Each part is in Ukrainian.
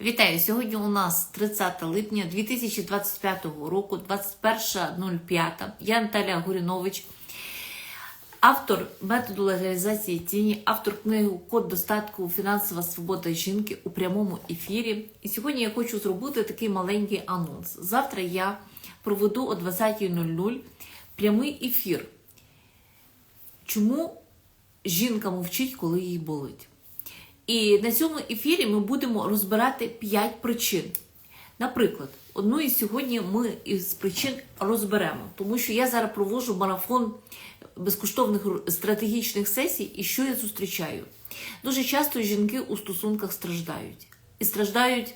Вітаю! Сьогодні у нас 30 липня 2025 року, 21.05. Я Наталя Гурінович, автор методу легалізації тіні, автор книги Код достатку Фінансова свобода жінки у прямому ефірі. І сьогодні я хочу зробити такий маленький анонс. Завтра я проведу о 20.00 прямий ефір. Чому жінка мовчить, коли їй болить? І на цьому ефірі ми будемо розбирати 5 причин. Наприклад, одну із сьогодні ми із причин розберемо, тому що я зараз проводжу марафон безкоштовних стратегічних сесій, і що я зустрічаю? Дуже часто жінки у стосунках страждають. І страждають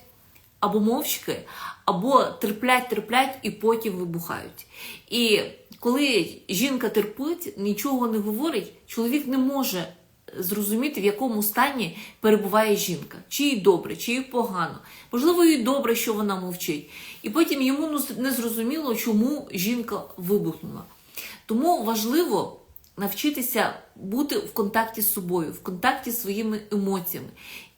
або мовчки, або терплять, терплять і потім вибухають. І коли жінка терпить, нічого не говорить, чоловік не може зрозуміти, в якому стані перебуває жінка, чи їй добре, чи їй погано. Можливо, їй добре, що вона мовчить. І потім йому не зрозуміло, чому жінка вибухнула. Тому важливо навчитися бути в контакті з собою, в контакті з своїми емоціями.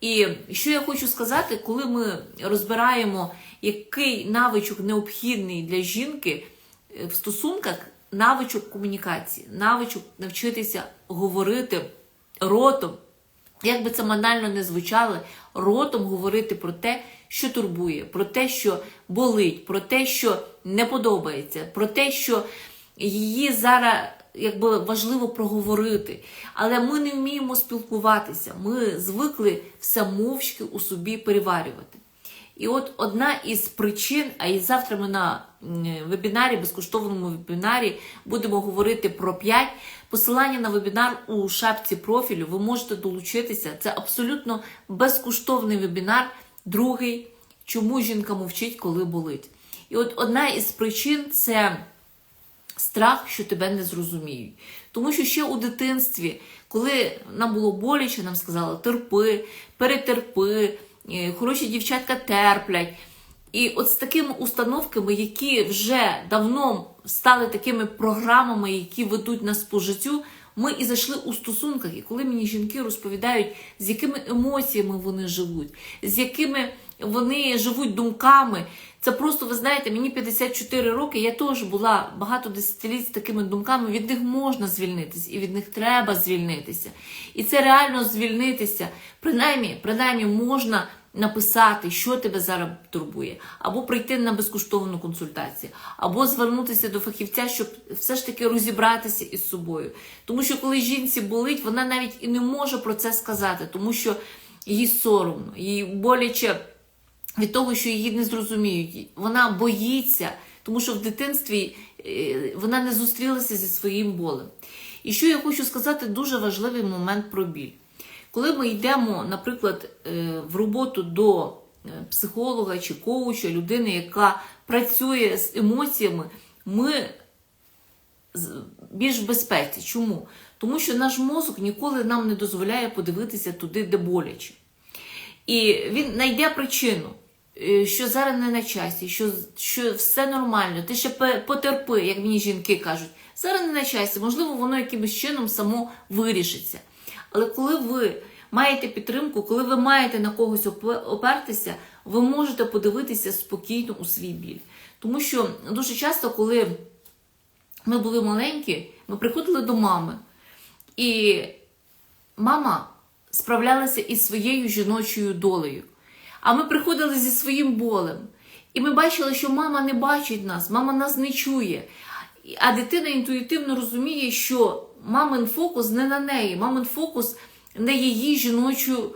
І що я хочу сказати, коли ми розбираємо, який навичок необхідний для жінки в стосунках, навичок комунікації, навичок навчитися говорити ротом, як би це манально не звучало, ротом говорити про те, що турбує, про те, що болить, про те, що не подобається, про те, що її зараз якби важливо проговорити. Але ми не вміємо спілкуватися. Ми звикли все мовчки у собі переварювати. І от одна із причин, а і завтра ми на вебінарі, безкоштовному вебінарі, будемо говорити про 5. Посилання на вебінар у шапці профілю. Ви можете долучитися. Це абсолютно безкоштовний вебінар. Другий, чому жінка мовчить, коли болить. І от одна із причин це страх, що тебе не зрозуміють. Тому що ще у дитинстві, коли нам було боляче, нам сказали терпи, перетерпи, хороші дівчатка терплять. І от з такими установками, які вже давно стали такими програмами, які ведуть нас по життю, ми і зайшли у стосунках. І коли мені жінки розповідають, з якими емоціями вони живуть, з якими вони живуть думками, це просто, ви знаєте, мені 54 роки, я теж була багато десятиліть з такими думками, від них можна звільнитися, і від них треба звільнитися. І це реально звільнитися. Принаймні, принаймні можна написати, що тебе зараз турбує, або прийти на безкоштовну консультацію, або звернутися до фахівця, щоб все ж таки розібратися із собою. Тому що коли жінці болить, вона навіть і не може про це сказати, тому що їй соромно, їй боляче від того, що її не зрозуміють. Вона боїться, тому що в дитинстві вона не зустрілася зі своїм болем. І що я хочу сказати, дуже важливий момент про біль. Коли ми йдемо, наприклад, в роботу до психолога чи коуча, людини, яка працює з емоціями, ми більш в безпеці. Чому? Тому що наш мозок ніколи нам не дозволяє подивитися туди, де боляче. І він знайде причину, що зараз не на часі, що що все нормально, ти ще потерпи, як мені жінки кажуть. Зараз не на часі, можливо, воно якимось чином само вирішиться. Але коли ви маєте підтримку, коли ви маєте на когось опертися, ви можете подивитися спокійно у свій біль. Тому що дуже часто, коли ми були маленькі, ми приходили до мами, і мама справлялася із своєю жіночою долею. А ми приходили зі своїм болем. І ми бачили, що мама не бачить нас, мама нас не чує. А дитина інтуїтивно розуміє, що мамин фокус не на неї, мамин фокус на її жіночу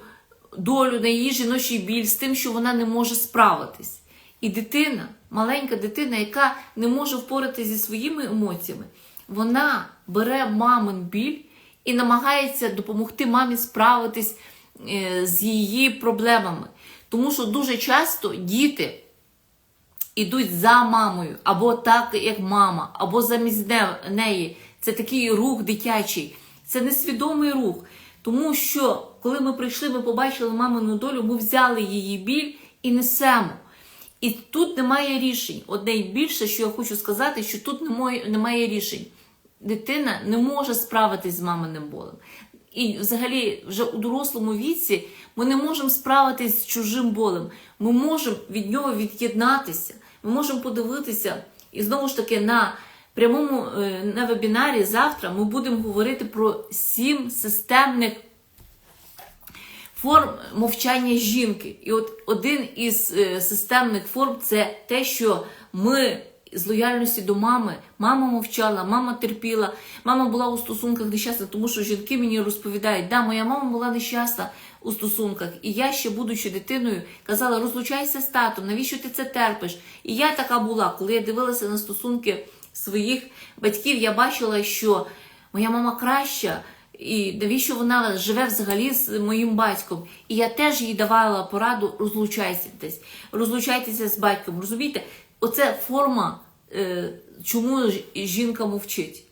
долю, на її жіночий біль, з тим, що вона не може справитись. І дитина, маленька дитина, яка не може впоратися зі своїми емоціями, вона бере мамин біль і намагається допомогти мамі справитись з її проблемами. Тому що дуже часто діти йдуть за мамою, або так, як мама, або замість неї. Це такий рух дитячий, це несвідомий рух. Тому що, коли ми прийшли, ми побачили мамину долю, ми взяли її біль і несемо. І тут немає рішень. Одне й більше, що я хочу сказати, що тут немає, немає рішень. Дитина не може справитись з маминим болем. і взагалі вже у дорослому віці ми не можемо справитись з чужим болем. Ми можемо від нього від'єднатися. Ми можемо подивитися і знову ж таки на прямому е, на вебінарі завтра ми будемо говорити про сім системних форм мовчання жінки. І от один із е, системних форм це те, що ми з лояльності до мами, мама мовчала, мама терпіла, мама була у стосунках нещасна, тому що жінки мені розповідають, да, моя мама була нещасна у стосунках, і я ще, будучи дитиною, казала, розлучайся з татом, навіщо ти це терпиш? І я така була, коли я дивилася на стосунки своїх батьків, я бачила, що моя мама краща. І навіщо вона живе взагалі з моїм батьком? І я теж їй давала пораду розлучайтесь, розлучайтеся з батьком. Розумієте? Оце форма, е, чому жінка мовчить.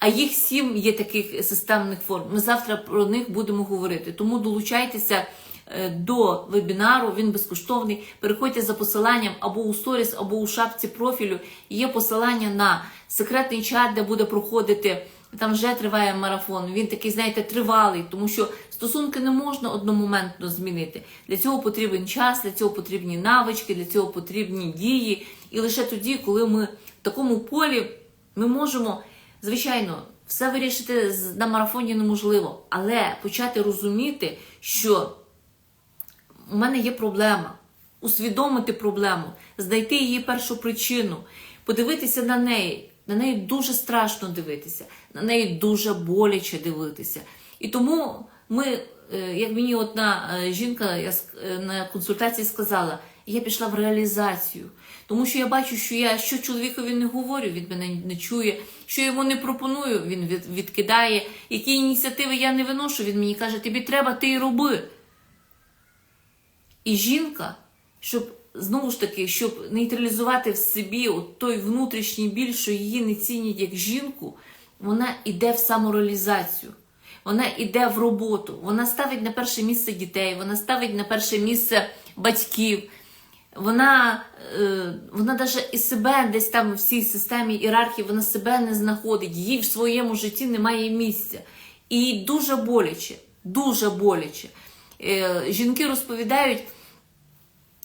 А їх сім є таких системних форм. Ми завтра про них будемо говорити. Тому долучайтеся е, до вебінару, він безкоштовний. Переходьте за посиланням або у сторіс, або у шапці профілю. Є посилання на секретний чат, де буде проходити. Там вже триває марафон. Він такий, знаєте, тривалий, тому що стосунки не можна одномоментно змінити. Для цього потрібен час, для цього потрібні навички, для цього потрібні дії. І лише тоді, коли ми в такому полі, ми можемо, звичайно, все вирішити на марафоні неможливо, але почати розуміти, що у мене є проблема, усвідомити проблему, знайти її першу причину, подивитися на неї. На неї дуже страшно дивитися, на неї дуже боляче дивитися. І тому ми, е, як мені одна е, жінка я е, на консультації сказала, я пішла в реалізацію. Тому що я бачу, що я що чоловікові не говорю, він мене не чує, що йому не пропоную, він від, відкидає. Які ініціативи я не виношу, він мені каже, тобі треба, ти й роби. І жінка, щоб знову ж таки, щоб нейтралізувати в собі от той внутрішній біль, що її не цінять як жінку, вона йде в самореалізацію. Вона йде в роботу, вона ставить на перше місце дітей, вона ставить на перше місце батьків. Вона, е, вона навіть і себе десь там в цій системі ієрархії, вона себе не знаходить, їй в своєму житті немає місця. І дуже боляче, дуже боляче. Е, жінки розповідають,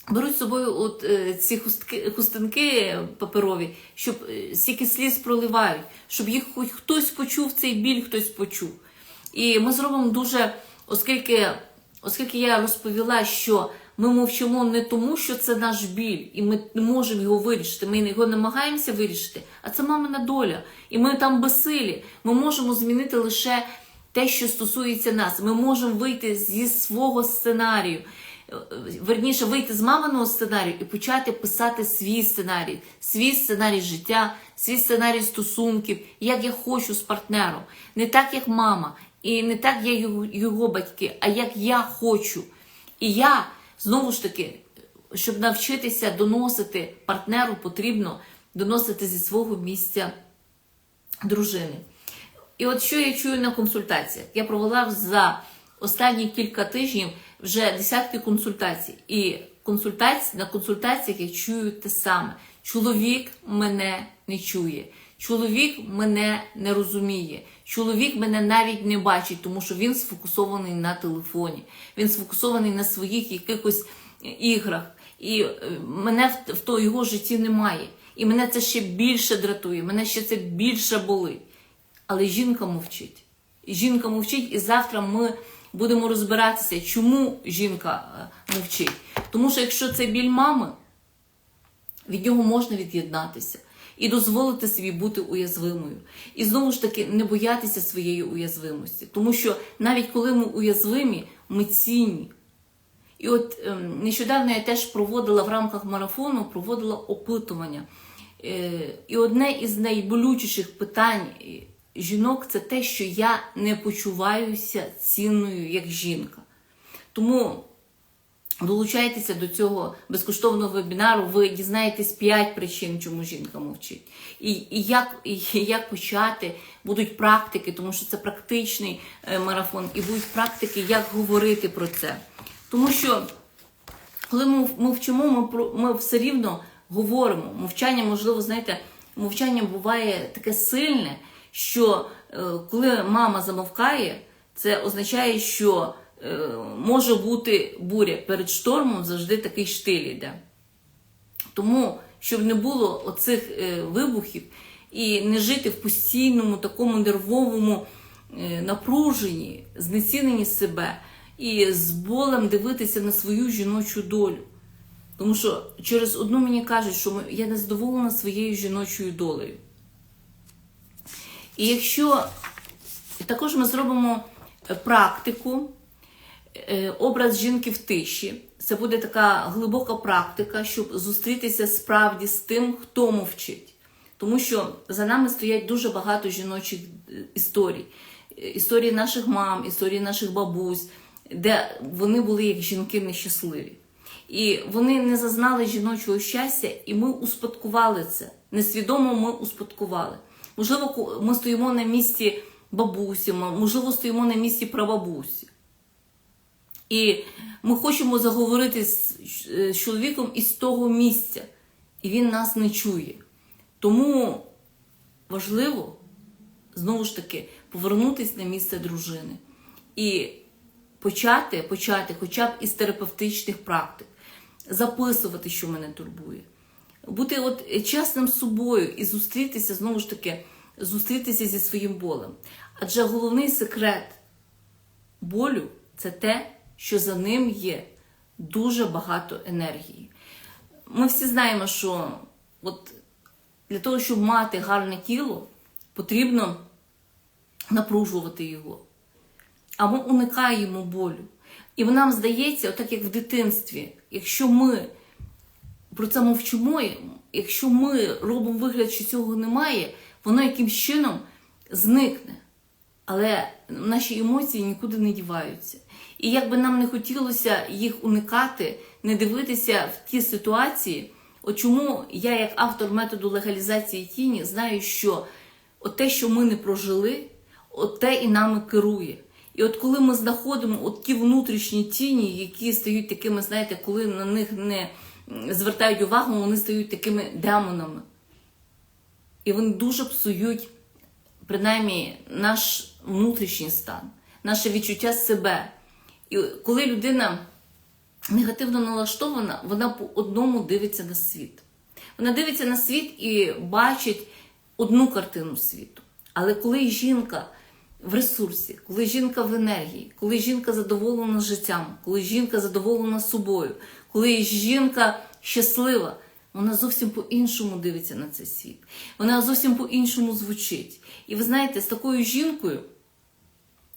беруть з собою от, е, ці хустки, хустинки паперові, щоб стільки сліз проливають, щоб їх хоч хтось почув цей біль, хтось почув. І ми зробимо дуже, оскільки, оскільки я розповіла, що ми мовчимо не тому, що це наш біль, і ми не можемо його вирішити. Ми його намагаємося вирішити, а це мамина доля. І ми там безсилі. Ми можемо змінити лише те, що стосується нас. Ми можемо вийти зі свого сценарію. Верніше вийти з маминого сценарію і почати писати свій сценарій, свій сценарій життя, свій сценарій стосунків, як я хочу з партнером. Не так, як мама, і не так, як його батьки, а як я хочу. І я знову ж таки, щоб навчитися доносити партнеру, потрібно доносити зі свого місця дружини. І от що я чую на консультаціях? Я провела за останні кілька тижнів вже десятки консультацій. І консультації, на консультаціях я чую те саме. Чоловік мене не чує, чоловік мене не розуміє, чоловік мене навіть не бачить, тому що він сфокусований на телефоні, він сфокусований на своїх якихось іграх. І е, мене в, в то його житті немає. І мене це ще більше дратує, мене ще це більше болить. Але жінка мовчить. Жінка мовчить, і завтра ми будемо розбиратися, чому жінка е, мовчить. Тому що якщо це біль мами, від нього можна від'єднатися і дозволити собі бути уязвимою. І знову ж таки не боятися своєї уязвимості. Тому що навіть коли ми уязвимі, ми цінні. І от ем, нещодавно я теж проводила в рамках марафону проводила опитування. Е, і одне із найболючіших питань е, жінок це те, що я не почуваюся цінною як жінка. Тому долучайтеся до цього безкоштовного вебінару, ви дізнаєтесь 5 причин, чому жінка мовчить. І, і, як, і як почати, будуть практики, тому що це практичний е, марафон, і будуть практики, як говорити про це. Тому що коли ми мовчимо, ми, ми все рівно говоримо. Мовчання, можливо, знаєте, мовчання буває таке сильне, що е, коли мама замовкає, Це означає, що може бути буря перед штормом завжди такий штиль йде. Тому, щоб не було оцих е, вибухів і не жити в постійному такому нервовому е, напруженні, знеціненні себе і з болем дивитися на свою жіночу долю. Тому що через одну мені кажуть, що я не задоволена своєю жіночою долею. І якщо також ми зробимо е, практику, е, образ жінки в тиші. Це буде така глибока практика, щоб зустрітися справді з тим, хто мовчить. Тому що за нами стоять дуже багато жіночих е, історій. Е, Історії наших мам, історії наших бабусь, де вони були як жінки нещасливі. І вони не зазнали жіночого щастя, і ми успадкували це. Несвідомо ми успадкували. Можливо, ми стоїмо на місці бабусі, можливо, стоїмо на місці прабабусі. І ми хочемо заговорити з е, з чоловіком із того місця, і він нас не чує. Тому важливо, знову ж таки, повернутися на місце дружини і почати, почати хоча б із терапевтичних практик, записувати, що мене турбує. Бути от чесним з собою і зустрітися, знову ж таки, зустрітися зі своїм болем. Адже головний секрет болю це те, що за ним є дуже багато енергії. Ми всі знаємо, що от для того, щоб мати гарне тіло, потрібно напружувати його. А ми уникаємо болю. І нам здається, отак як в дитинстві, якщо ми про це мовчимо, якщо ми робимо вигляд, що цього немає, воно якимсь чином зникне. Але наші емоції нікуди не діваються. І як би нам не хотілося їх уникати, не дивитися в ті ситуації, от чому я, як автор методу легалізації тіні, знаю, що от те, що ми не прожили, от те і нами керує. І от коли ми знаходимо от ті внутрішні тіні, які стають такими, знаєте, коли на них не звертають увагу, вони стають такими демонами. І вони дуже псують принаймні наш внутрішній стан, наше відчуття себе. І коли людина негативно налаштована, вона по одному дивиться на світ. Вона дивиться на світ і бачить одну картину світу. Але коли жінка в ресурсі, коли жінка в енергії, коли жінка задоволена життям, коли жінка задоволена собою, коли жінка щаслива, вона зовсім по-іншому дивиться на цей світ. Вона зовсім по-іншому звучить. І ви знаєте, з такою жінкою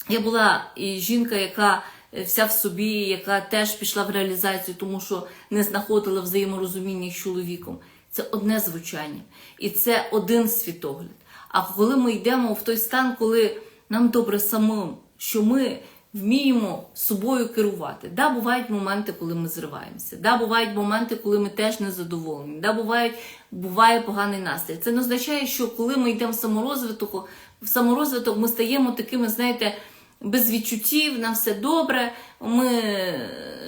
я була і жінка, яка е, вся в собі, яка теж пішла в реалізацію, тому що не знаходила взаєморозуміння з чоловіком. Це одне звучання, і це один світогляд. А коли ми йдемо в той стан, коли нам добре самим, що ми вміємо собою керувати. Да, бувають моменти, коли ми зриваємося. Да, бувають моменти, коли ми теж не задоволені. Да, бувають, буває поганий настрій. Це не означає, що коли ми йдемо в саморозвиток, в саморозвиток ми стаємо такими, знаєте, без відчуттів, нам все добре. Ми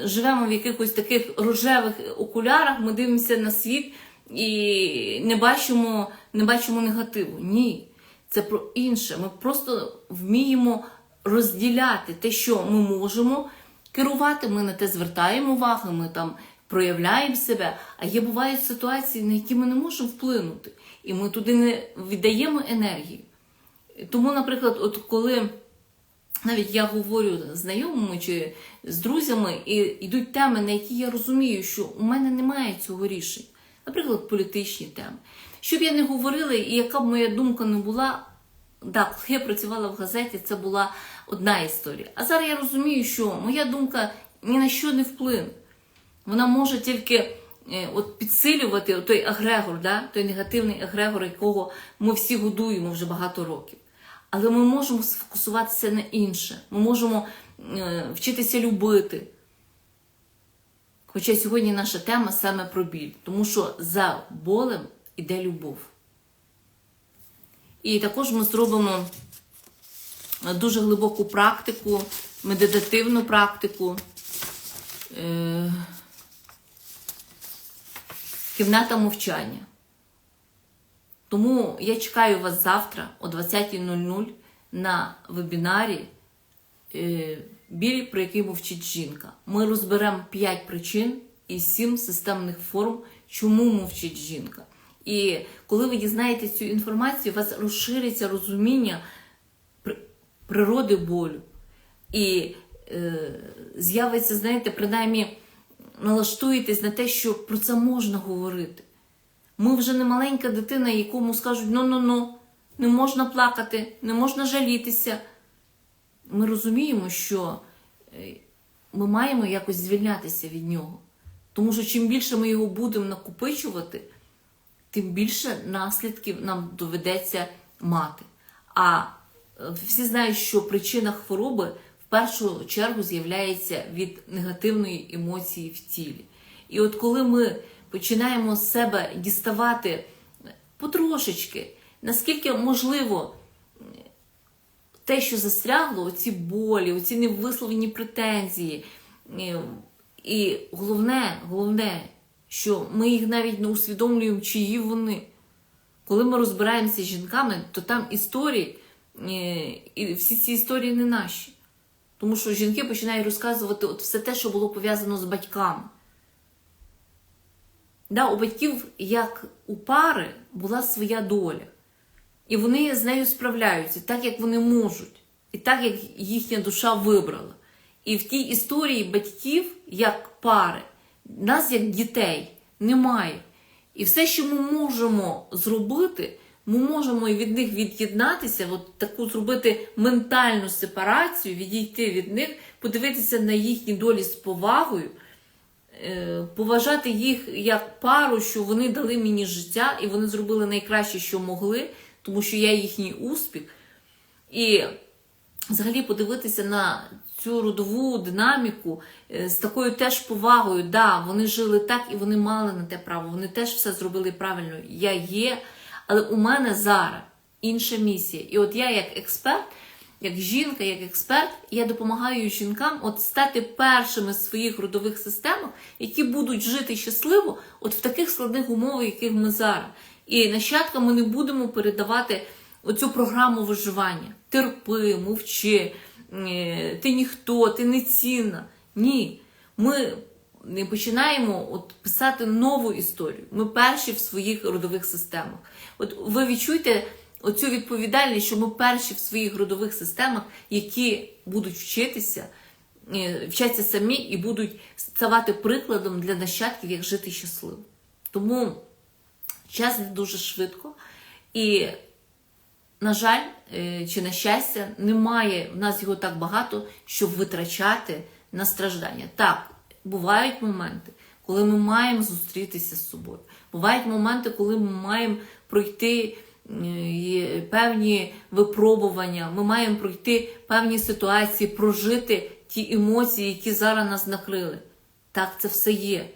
живемо в якихось таких рожевих окулярах, ми дивимося на світ і не бачимо, не бачимо негативу. Ні. Це про інше. Ми просто вміємо розділяти те, що ми можемо керувати. Ми на те звертаємо увагу, ми там проявляємо себе. А є бувають ситуації, на які ми не можемо вплинути, і ми туди не віддаємо енергію. Тому, наприклад, от коли навіть я говорю знайомими чи з друзями, і йдуть теми, на які я розумію, що у мене немає цього рішення. Наприклад, політичні теми. Щоб я не говорила, і яка б моя думка не була, так, коли я працювала в газеті, це була одна історія. А зараз я розумію, що моя думка ні на що не вплине. Вона може тільки е, от підсилювати той агрегор, да? той негативний агрегор, якого ми всі годуємо вже багато років. Але ми можемо сфокусуватися на інше. Ми можемо е, вчитися любити. Хоча сьогодні наша тема саме про біль, тому що за болем іде любов. І також ми зробимо дуже глибоку практику, медитативну практику. Е, Кімната мовчання. Тому я чекаю вас завтра о 20.00 на вебінарі е, біль, про який мовчить жінка. Ми розберемо 5 причин і 7 системних форм, чому мовчить жінка. І коли ви дізнаєтесь цю інформацію, у вас розшириться розуміння природи болю. І е, з'явиться, знаєте, принаймні налаштуєтесь на те, що про це можна говорити. Ми вже не маленька дитина, якому скажуть ну-ну-ну, не можна плакати, не можна жалітися. Ми розуміємо, що е, ми маємо якось звільнятися від нього. Тому що чим більше ми його будемо накопичувати, тим більше наслідків нам доведеться мати. А е, всі знають, що причина хвороби в першу чергу з'являється від негативної емоції в тілі. І от коли ми починаємо з себе діставати потрошечки, наскільки можливо те, що застрягло, оці болі, оці невисловлені претензії. І головне, головне, що ми їх навіть не усвідомлюємо, чиї вони. Коли ми розбираємося з жінками, то там історії, е, і всі ці історії не наші. Тому що жінки починають розказувати от все те, що було пов'язано з батьками. Да, у батьків, як у пари, була своя доля. І вони з нею справляються так, як вони можуть, і так, як їхня душа вибрала. І в тій історії батьків, як пари, нас, як дітей, немає. І все, що ми можемо зробити, ми можемо від них від'єднатися, от таку зробити ментальну сепарацію, відійти від них, подивитися на їхні долі з повагою, поважати їх як пару, що вони дали мені життя, і вони зробили найкраще, що могли, тому що я їхній успіх. І взагалі подивитися на цю родову динаміку е, з такою теж повагою. Да, вони жили так і вони мали на те право. Вони теж все зробили правильно. Я є, але у мене зараз інша місія. І от я, як експерт, як жінка, як експерт, я допомагаю жінкам от стати першими з своїх родових системах, які будуть жити щасливо, от в таких складних умовах, яких ми зараз. І нащадкам ми не будемо передавати оцю програму виживання. Терпи, мовчи, е, ти ніхто, ти не цінна. Ні. Ми не починаємо от писати нову історію. Ми перші в своїх родових системах. От ви відчуєте оцю відповідальність, що ми перші в своїх родових системах, які будуть вчитися, е, вчаться самі і будуть ставати прикладом для нащадків, як жити щасливо. Тому час дуже швидко. І, на жаль, е, чи на щастя, немає в нас його так багато, щоб витрачати на страждання. Так, бувають моменти, коли ми маємо зустрітися з собою. Бувають моменти, коли ми маємо пройти певні випробування, ми маємо пройти певні ситуації, прожити ті емоції, які зараз нас накрили. Так, це все є.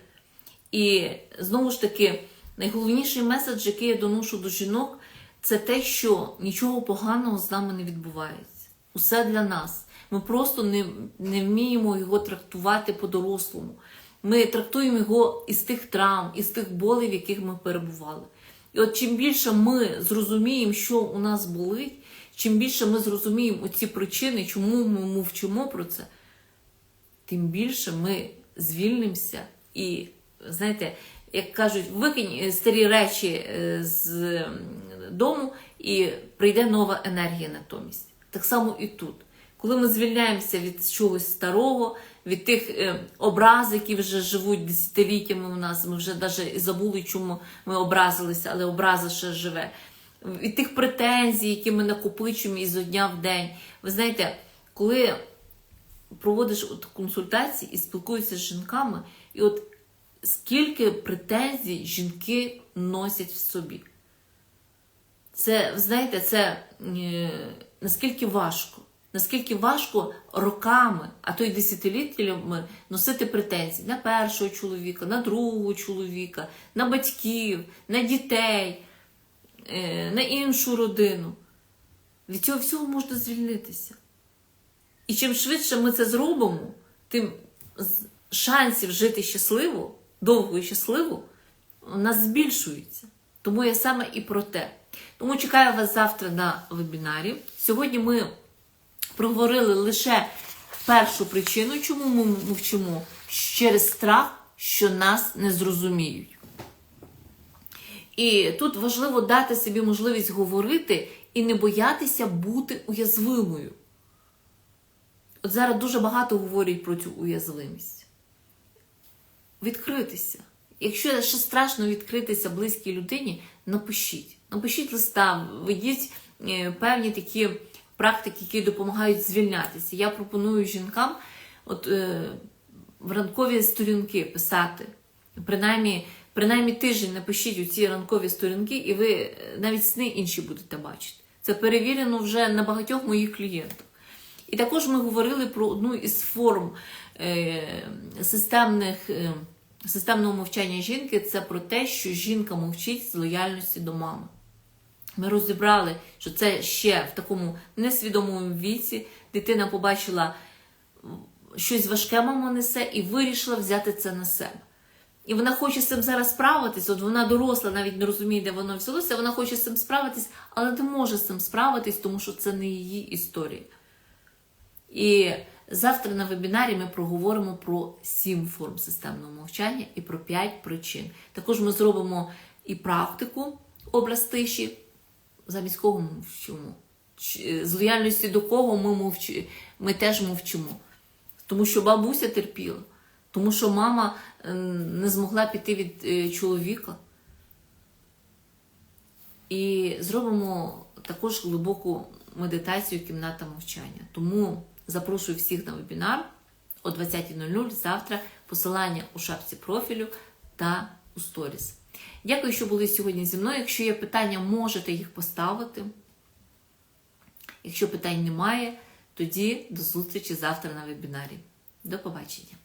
І знову ж таки, найголовніший меседж, який я доношу до жінок, це те, що нічого поганого з нами не відбувається. Усе для нас. Ми просто не, не вміємо його трактувати по-дорослому. Ми трактуємо його із тих травм, із тих болей, в яких ми перебували. І от чим більше ми зрозуміємо, що у нас болить, чим більше ми зрозуміємо оці причини, чому ми мовчимо про це, тим більше ми звільнимося і, знаєте, як кажуть, викинь е, старі речі е, з дому і прийде нова енергія натомість. Так само і тут. Коли ми звільняємося від чогось старого, від тих е, образ, які вже живуть десятиліттями у нас, ми вже навіть забули, чому ми образилися, але образа ще живе. Від тих претензій, які ми накопичуємо із дня в день. Ви знаєте, коли проводиш от консультації і спілкуєшся з жінками, і от скільки претензій жінки носять в собі. Це, ви знаєте, це е, наскільки важко. Наскільки важко роками, а то й десятиліттями носити претензії на першого чоловіка, на другого чоловіка, на батьків, на дітей, е, на іншу родину. Від цього всього можна звільнитися. І чим швидше ми це зробимо, тим шансів жити щасливо, довго і щасливо, у нас збільшуються. Тому я саме і про те. Тому чекаю вас завтра на вебінарі. Сьогодні ми проговорили лише першу причину, чому ми мовчимо, через страх, що нас не зрозуміють. І тут важливо дати собі можливість говорити і не боятися бути уязвимою. От зараз дуже багато говорять про цю уязвимість. Відкритися. Якщо ще страшно відкритися близькій людині, напишіть. Напишіть листа, ведіть е, певні такі практики, які допомагають звільнятися. Я пропоную жінкам от, е, ранкові сторінки писати. Принаймні, принаймні тиждень напишіть у ці ранкові сторінки, і ви е, навіть сни інші будете бачити. Це перевірено вже на багатьох моїх клієнтів. І також ми говорили про одну із форм е, системних, е, системного мовчання жінки це про те, що жінка мовчить з лояльності до мами. Ми розібрали, що це ще в такому несвідомому віці дитина побачила щось важке мама несе і вирішила взяти це на себе. І вона хоче з цим зараз справитись, от вона доросла, навіть не розуміє, де воно взялося, вона хоче з цим справитись, але не може з цим справитись, тому що це не її історія. І завтра на вебінарі ми проговоримо про сім форм системного мовчання і про п'ять причин. Також ми зробимо і практику образ тиші, замість кого ми мовчимо. З лояльності до кого ми мовчимо, ми теж мовчимо. Тому що бабуся терпіла, тому що мама е, не змогла піти від е, чоловіка. І зробимо також глибоку медитацію кімната мовчання. Тому запрошую всіх на вебінар о 20.00 завтра. Посилання у шапці профілю та у сторіс. Дякую, що були сьогодні зі мною. Якщо є питання, можете їх поставити. Якщо питань немає, тоді до зустрічі завтра на вебінарі. До побачення!